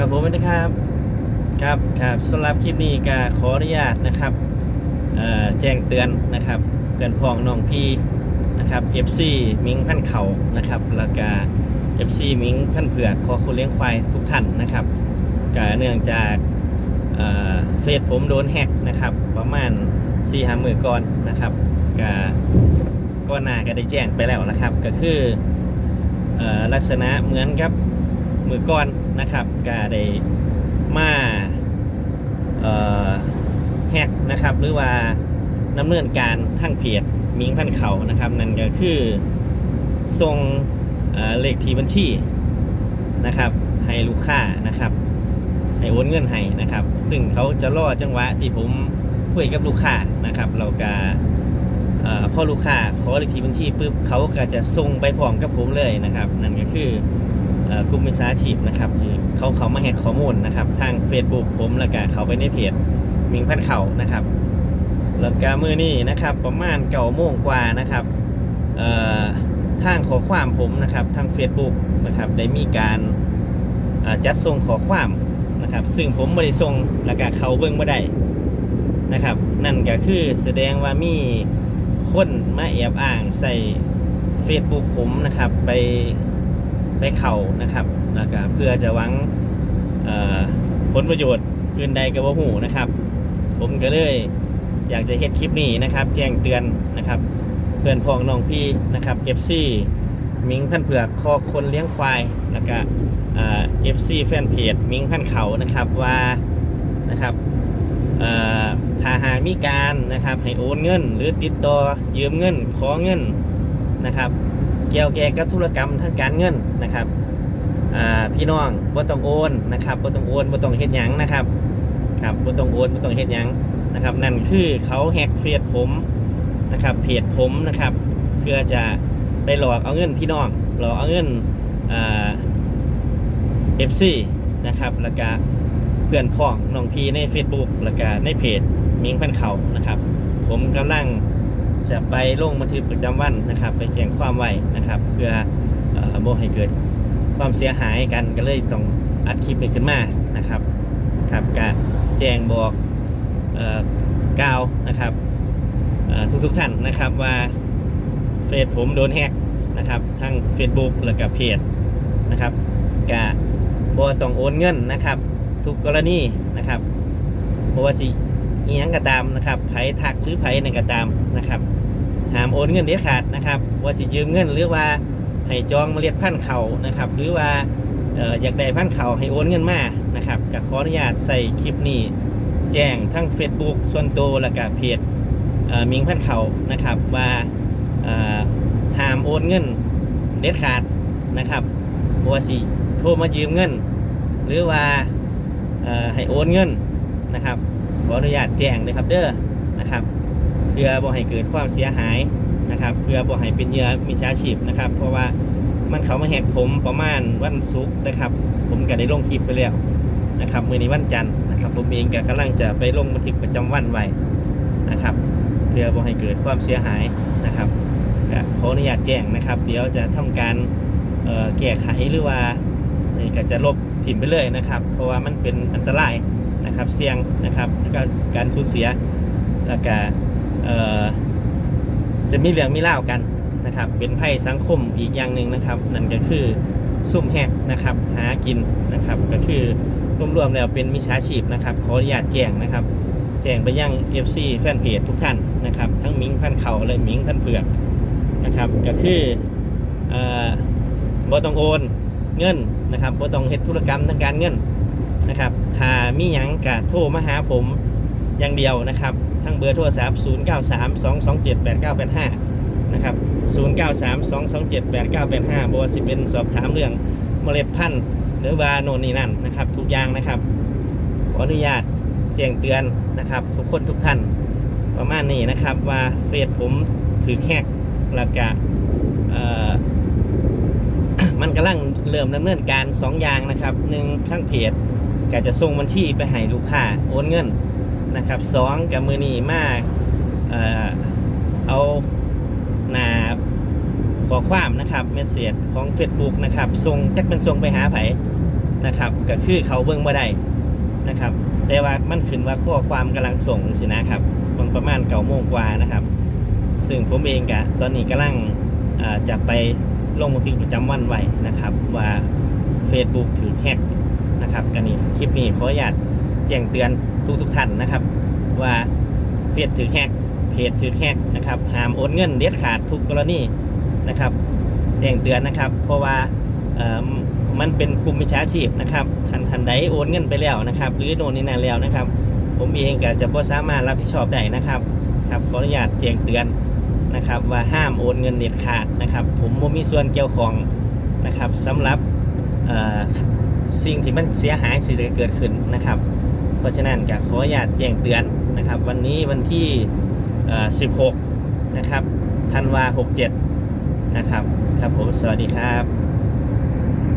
ครับผมนะครับ ครับครับสำหรับคลิปนี้ก็ขออนุญาตนะครับแจ้งเตือนนะครับเพื่อนพ้องน้องพี่นะครับ FC มิงพันเขานะครับแล้วก็ FC มิงพันเผือกขอคนเลี้ยงควายทุกท่านนะครับก็เนื่องจากเฟซผมโดนแฮกนะครับ ประมาณ4หามือก่อนนะครับก็ก็น่าก็ได้แจ้งไปแล้วนะครับ ก็คือเอ่อลักษณะเหมือนกับมือก่อน นะครับก็ได้มาแฮกนะครับ หรือว่าดำเนินการทางเพจมิงพันเขานะครับ นั่นก็คือส่งเเลขที่บัญชีนะครับ ให้ลูกค้านะครับ ให้โอนเงินให้นะครับ ซึ่งเขาจะรอจังหวะที่ผมคุยกับลูกค้านะครับ เราก็เอ่อพอลูกค้าขอเลขที่บัญชีปุ๊บเขาก็จะส่งไปพร้อมกับผมเลยนะครับ นั่นก็คือ กลุ่มมิจฉาชีพนะครับที่เขาเขามาแฮกข้อมูลนะครับ ทาง Facebook ผมแล้วก็เขาไปในเพจมิงพันเขานะครับ แล้วก็มือนี้นะครับ ประมาณเก่าโมงกว่านะครับทางขอความผมนะครับทาง Facebook นะครับได้มีการจัดส่งขอความนะครับ ซึ่งผมไม่ได้ส่งแล้วก็เขาเบิ่งไม่ได้นะครับ นั่นก็คือแสดงว่ามีคนมาแอบอ้างใส่ Facebook ผมนะครับไป ไปเข่านะครับแล้วก็เพื่อจะหวังผลประโยชน์อื่นใดกับว่าหูนะครับ ผมก็เลยอยากจะเฮ็ดคลิปนี้นะครับ แจ้งเตือนนะครับเพื่อนพ้องน้องพี่นะครับ FC มิงพันเผือกคอคนเลี้ยงควายแล้วก็เอ่อ FC แฟนเพจมิงพันเขานะครับว่านะครับถ้าหากมีการนะครับให้โอนเงิน หรือติดต่อยืมเงินขอเงินนะครับ เกี่ยวแก่กับธุรกรรมทางการเงินนะครับพี่น้องบ่ต้องโอนนะครับบ่ต้องโอนบ่ต้องเฮ็ดหยังนะครับครับบ่ต้องโอนบ่ต้องเฮ็ดหยังนะครับ นั่นคือเขาแฮกเฟซผมนะครับเพจผมนะครับ เพื่อจะไปหลอกเอาเงินพี่น้องหลอกเอาเงินเอ่า FC นะครับแล้วก็เพื่อนพ้องน้องพี่ใน Facebook แล้วก็ในเพจมิงพันเขานะครับ ผมกำลัง จะไปลงบันทึกประจำวันนะครับ ไปแจ้งความไว้นะครับ เพื่อเอ่อบ่ให้เกิดความเสียหายกันก็เลยต้องอัดคลิปนี้ขึ้นมานะครับครับกะแจ้งบอกออกล่าวนะครับเอ่อทุกท่านนะครับว่าเฟซผมโดนแฮกนะครับทั้ง Facebook แล้วก็เพจนะครับกะบ่ต้องโอนเงินนะครับ ทุกกรณีนะครับบ่ว่าสิอียงก็ตามนะครับไผทักหรือไผในนก็ตามนะครับ ห้ามโอนเงินเด็ดขาดนะครับว่าสิยืมเงินหรือว่าให้จองเมล็ดพันธุ์เขานะครับ หรือว่าอยากได้พันธุ์เขาให้โอนเงินมานะครับก็ขออนุญาตใส่คลิปนี้ แจ้งทั้ง Facebook ส่วนตัวและก็เพจมิงพันธุ์เขานะครับว่าห้ามโอนเงินเด็ดขาดนะครับว่าสิโทรมายืมเงิน หรือว่าให้โอนเงินนะครับขออนุญาตแจ้งเลยครับเด้อนะครับ พื่อบ่ให้เกิดความเสียหายนะครับ เพื่อบ่ให้เป็นเหยื่อมิจฉาชีพนะครับ เพราะว่ามันเขามาแหกผมประมาณวันศุกร์นะครับ ผมก็ได้ลงคลิปไปแล้วนะครับมื้อนี้วันจันทร์นะครับ ผมเองก็กำลังจะไปลงบันทึกประจำวันไว้นะครับ เพื่อบ่ให้เกิดความเสียหายนะครับขออนุญาตแจ้งนะครับ เดี๋ยวจะทำการเอ่อแก้ไขหรือว่าก็จะลบถิ่มไปเลยนะครับ เพราะว่ามันเป็นอันตรายนะครับเสี่ยงนะครับแล้วก็การสูญเสียแล้วก็เอ่อ จะมีเรื่องมีเล่ากันนะครับ เป็นภัยสังคมอีกอย่างหนึ่งนะครับ นั่นก็คือซุ่มแหกนะครับ หากินนะครับ ก็คือรวมๆแล้วเป็นมิจฉาชีพนะครับ ขออนุญาตแจ้งนะครับ แจ้งไปยัง FC แฟนเพจทุกท่านนะครับ ทั้งมิงพันเขาและมิงพันเผือกนะครับ ก็คือเอ่อบ่ต้องโอนเงินนะครับบ่ต้องเฮ็ดธุรกรรมทางการเงินนะครับ ถ้ามีหยังกะโทรมาหาผม อย่างเดียวนะครับ ทั้งเบอร์โทรศัพท์ 0 9 3 2 2 7 8 9 8 5 นะครับ 0 9 3 2 2 7 8 9 8 5บอสิเป็นสอบถามเรื่องเมล็ดพันธุ์หรือว่าโน่นนี่นั่นนะครับ ทุกอย่างนะครับ ขออนุญาตแจ้งเตือนนะครับ ทุกคนทุกท่านประมาณนี้นะครับว่าเฟซผมถือแคกแล้วก็เอ่อมันกำลังเริ่มดำเนินการ2อย่างนะครับหนึ่งข้างเพจก็จะส่งบัญชีไปให้ลูกค้าโอนเงิน นะครับสองกับมือนีมากเอ่อเอาหนาขอความนะครับเมสเซจของ Facebook นะครับส่งจักเป็นส่งไปหาไผนะครับก็คือเขาเบิ่งบ่ได้นะครับ แต่ว่ามันขึ้นว่าข้อความกำลังส่งสินะครับมันประมาณเก้าโมงกว่านะครับ ซึ่งผมเองกะตอนนี้กำลังจะไปลงบันทึกประจำวันไว้นะครับ ว่า Facebook ถือแฮกนะครับกันนี้คลิปนี้ขออนุญาตแจ้งเตือน ทุกทุกท่านนะครับ ว่าเฟซถือแฮกเพจถือแฮกนะครับห้ามโอนเงินเด็ดขาดทุกกรณีนะครับแจ้งเตือนนะครับ เพราะว่าเอ่อมันเป็นกลุ่มมิจฉาชีพนะครับทันทันใดโอนเงินไปแล้วนะครับ หรือโดนนี่นานแล้วนะครับ ผมเองก็จะบ่สามารถรับผิดชอบได้นะครับครับขออนุญาตแจ้งเตือนนะครับว่าห้ามโอนเงินเด็ดขาดนะครับ ผมบ่มีส่วนเกี่ยวข้องนะครับสำหรับเอ่อสิ่งที่มันเสียหายสิจะเกิดขึ้นนะครับ เพราะฉะนั้นก็ขออนุญาตแจ้งเตือนนะครับ วันนี้วันที่ 16 นะครับธันวา 67 นะครับ ครับผม สวัสดีครับ